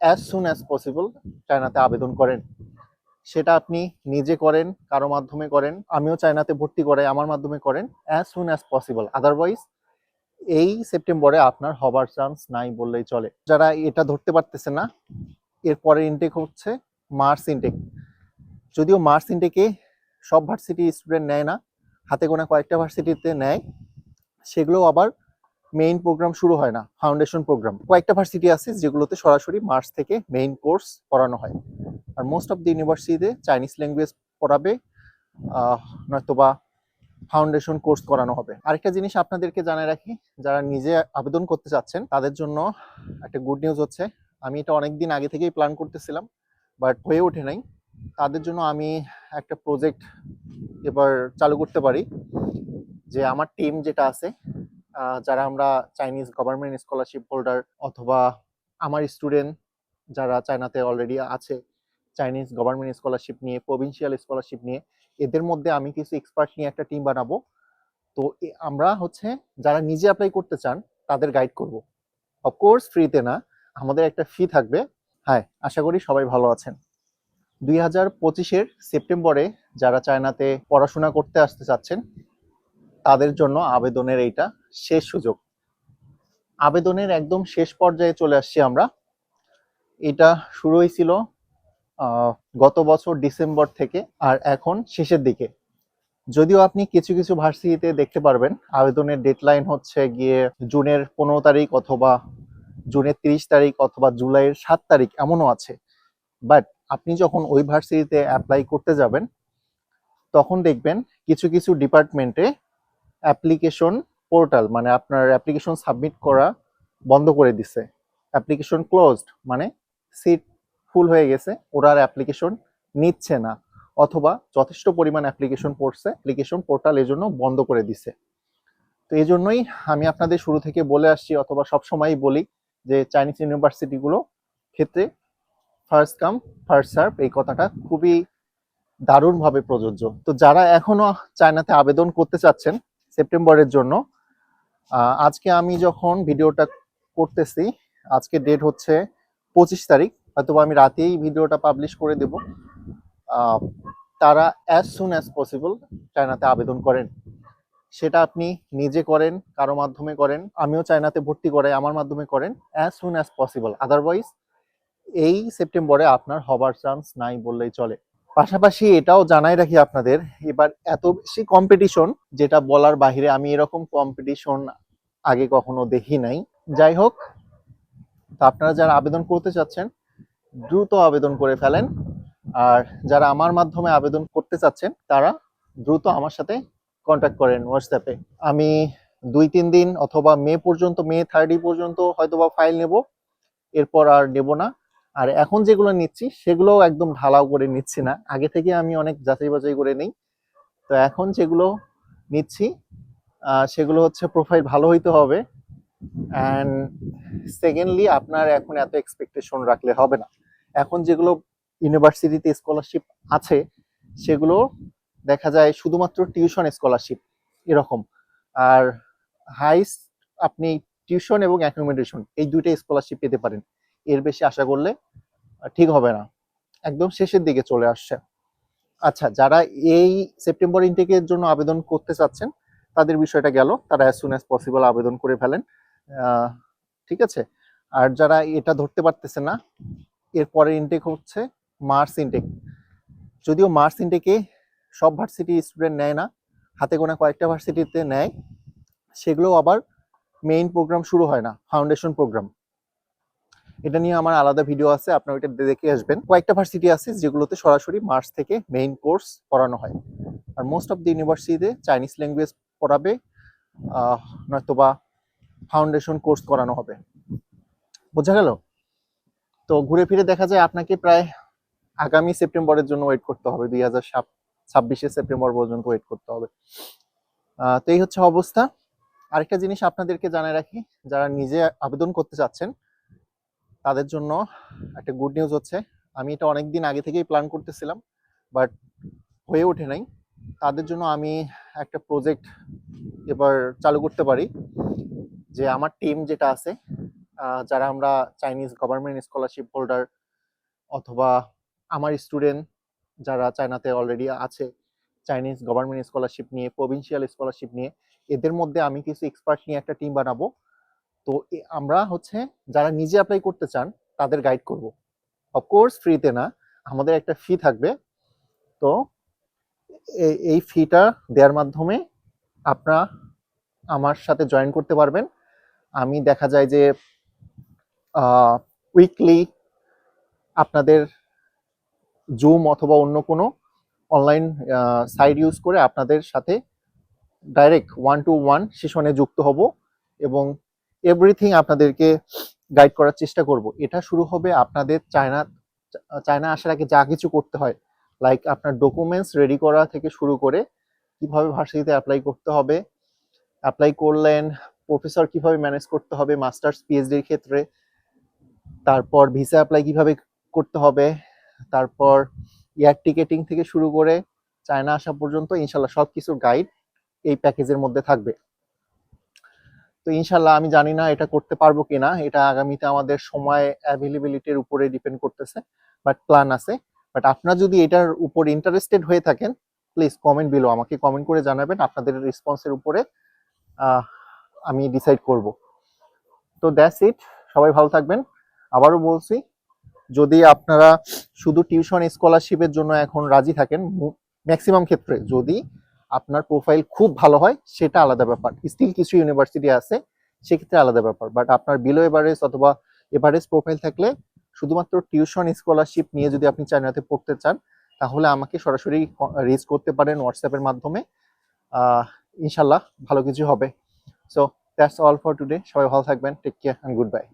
As soon as possible চায়নাতে আবেদন করেন। সেটা আপনি নিজে করেন, কারও মাধ্যমে করেন, আমিও চায়নাতে ভর্তি করে, আমার মাধ্যমে করেন as soon as possible otherwise এই সেপ্টেম্বরে আপনার হবার চান্স নাই বললেই চলে। যারা এটা ধরতে পারতেছে না এরপরে ইনটেক হচ্ছে মার্চ ইনটেক যদিও মার্চ ইনটেকে সব ভার্সিটি স্টুডেন্ট নেয় না, হাতে গোনা কয়েকটা ভার্সিটিতে নেয়, সেগুলো আবার মেইন প্রোগ্রাম শুরু হয় না ফাউন্ডেশন প্রোগ্রাম কয়েকটা ভার্সিটি আছে যেগুলোতে সরাসরি মার্চ থেকে মেইন কোর্স পড়ানো হয়। আর মোস্ট অফ দি ইউনিভার্সিটিতে চাইনিজ ল্যাঙ্গুয়েজ পড়াবে নয়তোবা ফাউন্ডেশন কোর্স করানো হবে। আরেকটা জিনিস আপনাদেরকে জানাই রাখি, যারা নিজে আবেদন করতে চাচ্ছেন, তাদের জন্য একটা গুড নিউজ হচ্ছে, আমি এটা অনেকদিন আগে থেকেই প্ল্যান করতেছিলাম বাট হয়ে ওঠে নাই। তাদের জন্য আমি একটা প্রজেক্ট এবার চালু করতে পারি, যে আমার টিম যেটা আছে যারা আমরা চাইনিজ গভর্নমেন্ট স্কলারশিপ হোল্ডার অথবা আমার স্টুডেন্ট যারা চায়নাতে অলরেডি আছে চাইনিজ গভর্নমেন্ট স্কলারশিপ নিয়ে প্রভিন্সিয়াল স্কলারশিপ নিয়ে, এদের মধ্যে আমি কিছু এক্সপার্ট নিয়ে একটা টিম বানাবো। তো আমরা হচ্ছে যারা নিজে অ্যাপ্লাই করতে চান, তাদের গাইড করব। অফকোর্স ফ্রিতে না, আমাদের একটা ফি থাকবে। হ্যাঁ আশা করি সবাই ভালো আছেন। দুই হাজার পঁচিশের সেপ্টেম্বরে যারা চায়নাতে পড়াশোনা করতে আসতে চাচ্ছেন, তাদের জন্য আবেদনের এইটা। শেষ সুযোগ। আবেদনের একদম শেষ পর্যায়ে চলে আসছি আমরা। এটা শুরু হয়েছিল গত বছর ডিসেম্বর থেকে, আর এখন শেষের দিকে। যদিও আপনি কিছু কিছু ভার্সিটিতে দেখতে পারবেন, আবেদনের ডেডলাইন হচ্ছে গিয়ে জুনের পনেরো তারিখ অথবা জুনের তিরিশ তারিখ অথবা জুলাইয়ের সাত তারিখ, এমনও আছে। বাট আপনি যখন ওই ভার্সিটিতে অ্যাপ্লাই করতে যাবেন, তখন দেখবেন কিছু কিছু ডিপার্টমেন্টে অ্যাপ্লিকেশন পোর্টাল মানে আপনার অ্যাপ্লিকেশন সাবমিট করা বন্ধ করে দিছে। অ্যাপ্লিকেশন ক্লোজড মানে সিট ফুল হয়ে গেছে, ওরা আর অ্যাপ্লিকেশন নিচ্ছে না। অথবা যথেষ্ট পরিমাণ অ্যাপ্লিকেশন পড়ছে অ্যাপ্লিকেশন পোর্টাল এজন্য বন্ধ করে দিছে। তো এই জন্যই আমি আপনাদের শুরু থেকে বলে আসছি, অথবা সবসময়ই বলি যে চাইনিজ ইউনিভার্সিটিগুলো ক্ষেত্রে ফার্স্ট কাম ফার্স্ট সার্ভ এই কথাটা খুবই দারুণভাবে প্রযোজ্য। তো যারা এখনও চায়নাতে আবেদন করতে চাচ্ছেন সেপ্টেম্বরের জন্য আজকে আমি যখন ভিডিওটা করতেছি, আজকে ডেট হচ্ছে পঁচিশ তারিখ হয়তো আমি রাতেই ভিডিওটা পাবলিশ করে দেব। তারা অ্যাজ সুন অ্যাজ পসিবল চায়নাতে আবেদন করেন। সেটা আপনি নিজে করেন, কারও মাধ্যমে করেন, আমিও চায়নাতে ভর্তি করে আমার মাধ্যমে করেন as soon as possible otherwise এই সেপ্টেম্বরে আপনার হবার চান্স নাই বললেই চলে। পাশাপাশি এটাও জানাই রাখি আপনাদের, এবার এত বেশি কম্পিটিশন যেটা বলার বাহিরে আমি এরকম কম্পিটিশন আগে কখনো দেখি নাই। যাই হোক, তো আপনারা যারা আবেদন করতে চাচ্ছেন, দ্রুত আবেদন করে ফেলেন। আর যারা আমার মাধ্যমে আবেদন করতে চাচ্ছেন, তারা দ্রুত আমার সাথে কন্ট্যাক্ট করেন হোয়াটসঅ্যাপে আমি দুই তিন দিন অথবা মে পর্যন্ত, মে থার্টি পর্যন্ত হয়তোবা ফাইল নেব, এরপর আর নেব না। আর এখন যেগুলো নিচ্ছি সেগুলো একদম ঢালাও করে নিচ্ছি না। আগে থেকে আমি অনেক যাচাই বাছাই করে নিই। তো এখন যেগুলো নিচ্ছি সেগুলো হচ্ছে প্রোফাইল ভালো হইতে হবে। অ্যান্ড সেকেন্ডলি আপনার এখন এত এক্সপেকটেশন রাখলে হবে না। এখন যেগুলো ইউনিভার্সিটিতে স্কলারশিপ আছে, সেগুলো দেখা যায় শুধুমাত্র টিউশন স্কলারশিপ এরকম। আর হাইস্ট আপনি টিউশন এবং অ্যাকোমোডেশন এই দুইটা স্কলারশিপ পেতে পারেন। এর বেশি আশা করলে ঠিক হবে না। একদম শেষের দিকে চলে আসছে। আচ্ছা যারা এই সেপ্টেম্বর ইনটেকের জন্য আবেদন করতে চাচ্ছেন, তাদের বিষয়টা গেল। তারা অ্যাজ সুন অ্যাজ পসিবল আবেদন করে ফেলেন। ঠিক আছে? আর যারা এটা ধরতে পারতেছে না এরপরে ইনটেক হচ্ছে মার্চ ইনটেক যদিও মার্চ ইনটেকে সব ভার্সিটি স্টুডেন্ট নেয় না, হাতে গোনা কয়েকটা ভার্সিটিতে নেয়, সেগুলো আবার মেইন প্রোগ্রাম শুরু হয় না ফাউন্ডেশন প্রোগ্রাম এটা নিয়ে আমার আলাদা ভিডিও আছে, আপনারা ওইটা দেখে আসবেন। কয়েকটা ভার্সিটি আছে যেগুলোতে সরাসরি মার্চ থেকে মেইন কোর্স পড়ানো হয়। আর মোস্ট অফ দি ইউনিভার্সিটিতে চাইনিজ ল্যাঙ্গুয়েজ পড়াবে নয়তোবা ফাউন্ডেশন কোর্স করানো হবে। বোঝা গেল? তো ঘুরে ফিরে দেখা যায় আপনাকে প্রায় আগামী সেপ্টেম্বরের জন্য ওয়েট করতে হবে। দুই হাজার ছাব্বিশে সেপ্টেম্বর পর্যন্ত ওয়েট করতে হবে। তো এই হচ্ছে অবস্থা। আরেকটা জিনিস আপনাদেরকে জানায় রাখি, যারা নিজে আবেদন করতে চাচ্ছেন তাদের জন্য একটা গুড নিউজ হচ্ছে। আমি এটা অনেকদিন আগে থেকেই প্ল্যান করতেছিলাম বাট হয়ে ওঠে নাই। তাদের জন্য আমি একটা প্রজেক্ট এবার চালু করতে পারি, যে আমার টিম যেটা আছে যারা আমরা চাইনিজ গভর্নমেন্ট স্কলারশিপ হোল্ডার অথবা আমার স্টুডেন্ট যারা চায়নাতে অলরেডি আছে চাইনিজ গভর্নমেন্ট স্কলারশিপ নিয়ে প্রভিন্সিয়াল স্কলারশিপ নিয়ে, এদের মধ্যে আমি কিছু এক্সপার্ট নিয়ে একটা টিম বানাবো। তো আমরা হচ্ছে যারা নিজে অ্যাপ্লাই করতে চান, তাদের গাইড করব। অফকোর্স ফ্রিতে না, আমাদের একটা ফি থাকবে। তো এই ফিটা দেওয়ার মাধ্যমে আপনারা আমার সাথে জয়েন করতে পারবেন। আমি দেখা যায় যে উইকলি আপনাদের জুম অথবা অন্য কোনো অনলাইন সাইট ইউজ করে আপনাদের সাথে ডাইরেক্ট ওয়ান টু ওয়ান সেশনে যুক্ত হব এবং এভরিথিং আপনাদেরকে গাইড করার চেষ্টা করব। এটা শুরু হবে আপনাদের চায়না চায়না আসার আগে যা কিছু করতে হয়। লাইক আপনার ডকুমেন্টস রেডি করা থেকে শুরু করে কীভাবে ভার্সিটিতে অ্যাপ্লাই করতে হবে অ্যাপ্লাই করলেন প্রফেসর কীভাবে ম্যানেজ করতে হবে মাস্টার্স পিএইচডির ক্ষেত্রে, তারপর ভিসা অ্যাপ্লাই কীভাবে করতে হবে, তারপর এয়ার টিকেটিং থেকে শুরু করে চায়না আসা পর্যন্ত ইনশাল্লাহ সব কিছুর গাইড এই প্যাকেজের মধ্যে থাকবে। তো ইনশাল্লাহ আমি জানি না এটা করতে পারব কিনা। এটা আগামীতে আমাদের সময় অ্যাভেলেবিলিটির উপরে ডিপেন্ড করতেছে বাট প্ল্যান আছে। বাট আপনারা যদি এটার উপর ইন্টারেস্টেড হয়ে থাকেন প্লিজ কমেন্ট বিলো আমাকে কমেন্ট করে জানাবেন, আপনাদের রেসপন্সের উপরে আমি ডিসাইড করব। তো দ্যাটস ইট সবাই ভালো থাকবেন। আবারও বলছি, যদি আপনারা শুধু টিউশন স্কলারশিপের জন্য এখন রাজি থাকেন ম্যাক্সিমাম ক্ষেত্রে যদি আপনার প্রোফাইল খুব ভালো হয়, সেটা আলাদা ব্যাপার। স্টিল কিছু ইউনিভার্সিটি আছে, সেক্ষেত্রে আলাদা ব্যাপার। বাট আপনার বিলো এভারেজ অথবা এভারেজ প্রোফাইল থাকলে শুধুমাত্র টিউশন স্কলারশিপ নিয়ে যদি আপনি চায়নাতে পড়তে চান, তাহলে আমাকে সরাসরি রিচ করতে পারেন হোয়াটসঅ্যাপের মাধ্যমে। ইনশাল্লাহ ভালো কিছু হবে। So that's all for today সবাই ভালো থাকবেন। Take care and goodbye